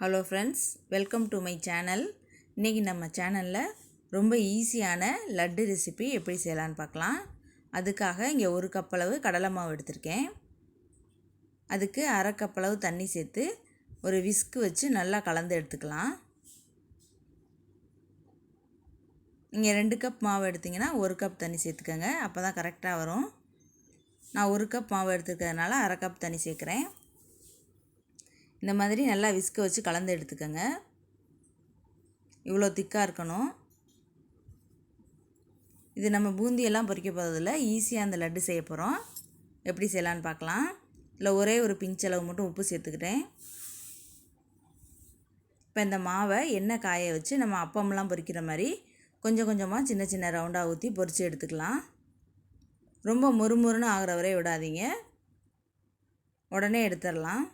Hello friends welcome to my channel இன்றைக்கி நம்ம சேனலில் ரொம்ப ஈஸியான லட்டு ரெசிபி எப்படி செய்யலான்னு பார்க்கலாம். அதுக்காக இங்கே ஒரு கப்பளவு கடலை மாவு எடுத்திருக்கேன். அதுக்கு அரை கப்பளவு தண்ணி சேர்த்து ஒரு விஸ்கு வச்சு நல்லா கலந்து எடுத்துக்கலாம். நீங்கள் ரெண்டு கப் மாவு எடுத்திங்கன்னா ஒரு கப் தண்ணி சேர்த்துக்கோங்க அப்போ தான் கரெக்டாக வரும். நான் ஒரு கப் மாவு எடுத்துருக்கிறதுனால அரை கப் தண்ணி சேர்க்குறேன். இந்த மாதிரி நல்லா விஸ்க வச்சு கலந்து எடுத்துக்கோங்க. இவ்வளோ திக்காக இருக்கணும். இது நம்ம பூந்தியெல்லாம் பொறிக்க போகிறதில்ல ஈஸியாக அந்த லட்டு செய்ய போகிறோம் எப்படி செய்யலான்னு பார்க்கலாம். இல்லை ஒரே ஒரு பிஞ்சளவு மட்டும் உப்பு சேர்த்துக்கிட்டேன். இப்போ இந்த மாவை எண்ணெய் காய வச்சு நம்ம அப்பம்லாம் பொறிக்கிற மாதிரி கொஞ்சம் கொஞ்சமாக சின்ன சின்ன ரவுண்டாக ஊற்றி பொறிச்சு எடுத்துக்கலாம். ரொம்ப முறுமுறுன்னு ஆகிற வரை விடாதீங்க. உடனே எடுத்துடலாம்.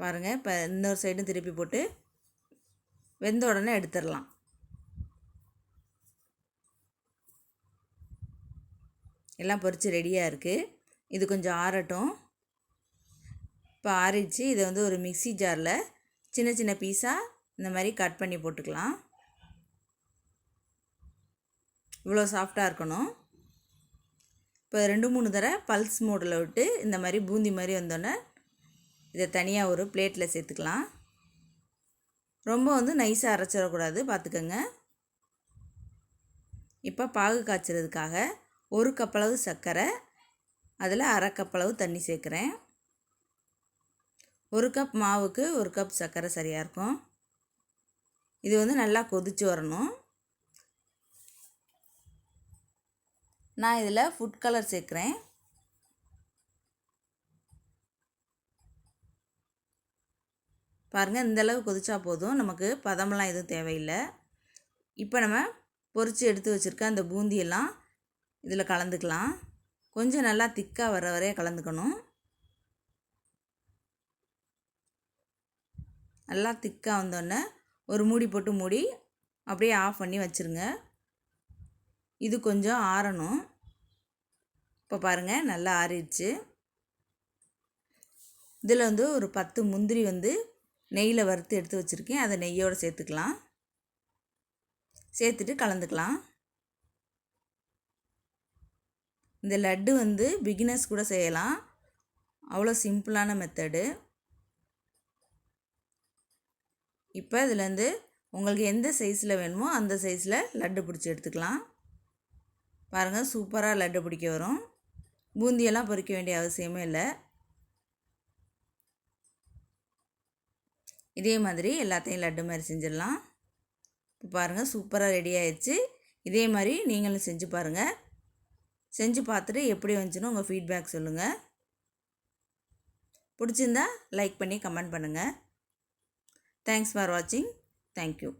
பாருங்கள் இப்போ இன்னொரு சைடும் திருப்பி போட்டு வெந்த உடனே எடுத்துடலாம். எல்லாம் பொறிச்சு ரெடியாக இருக்குது இது கொஞ்சம் ஆறட்டும். இப்போ ஆறிடுச்சு. இதை வந்து ஒரு மிக்சி ஜாரில் சின்ன சின்ன பீஸாக இந்த மாதிரி கட் பண்ணி போட்டுக்கலாம். இவ்வளோ சாஃப்டாக இருக்கணும். இப்போ ரெண்டு மூணு தடவை பல்ஸ் மோடில் விட்டு இந்த மாதிரி பூந்தி மாதிரி வந்தோடனே இதை தனியாக ஒரு பிளேட்டில் சேர்த்துக்கலாம். ரொம்ப வந்து நைஸாக அரைச்சிடக்கூடாது பார்த்துக்கோங்க. இப்போ பாகு காய்ச்சறதுக்காக ஒரு கப்பளவு சர்க்கரை அதில் அரை கப்பளவு தண்ணி சேர்க்குறேன். ஒரு கப் மாவுக்கு ஒரு கப் சர்க்கரை சரியாக இருக்கும். இது வந்து நல்லா கொதித்து வரணும். நான் இதில் ஃபுட் கலர் சேர்க்குறேன். பாருங்கள் இந்தளவு கொதிச்சா போதும். நமக்கு பதமெல்லாம் எதுவும் தேவையில்லை. இப்போ நம்ம பொறிச்சு எடுத்து வச்சுருக்க அந்த பூந்தியெல்லாம் இதில் கலந்துக்கலாம். கொஞ்சம் நல்லா திக்காக வர வரைய கலந்துக்கணும். நல்லா திக்காக வந்தோடனே ஒரு மூடி போட்டு மூடி அப்படியே ஆஃப் பண்ணி வச்சுருங்க. இது கொஞ்சம் ஆறணும். இப்போ பாருங்கள் நல்லா ஆறிடுச்சு. இதில் வந்து ஒரு பத்து முந்திரி வந்து நெய்யில் வறுத்து எடுத்து வச்சுருக்கேன். அதை நெய்யோடு சேர்த்துக்கலாம். சேர்த்துட்டு கலந்துக்கலாம். இந்த லட்டு வந்து பிகினர்ஸ் கூட செய்யலாம். அவ்வளோ சிம்பிளான மெத்தடு. இப்போ இதுலேருந்து உங்களுக்கு எந்த சைஸில் வேணுமோ அந்த சைஸில் லட்டு பிடிச்சி எடுத்துக்கலாம். பாருங்கள் சூப்பராக லட்டு பிடிக்க வரும். பூந்தியெல்லாம் பொறிக்க வேண்டிய அவசியமே இல்லை. இதே மாதிரி எல்லாத்தையும் லட்டு மாதிரி செஞ்சிடலாம். இப்போ பாருங்கள் சூப்பராக ரெடி ஆயிடுச்சு. இதே மாதிரி நீங்களும் செஞ்சு பாருங்கள் செஞ்சு பார்த்துட்டு எப்படி வந்துச்சுன்னு உங்கள் ஃபீட்பேக் சொல்லுங்கள் பிடிச்சிருந்தா லைக் பண்ணி கமெண்ட் பண்ணுங்கள் தேங்க்ஸ் ஃபார் வாட்சிங் தேங்க்யூ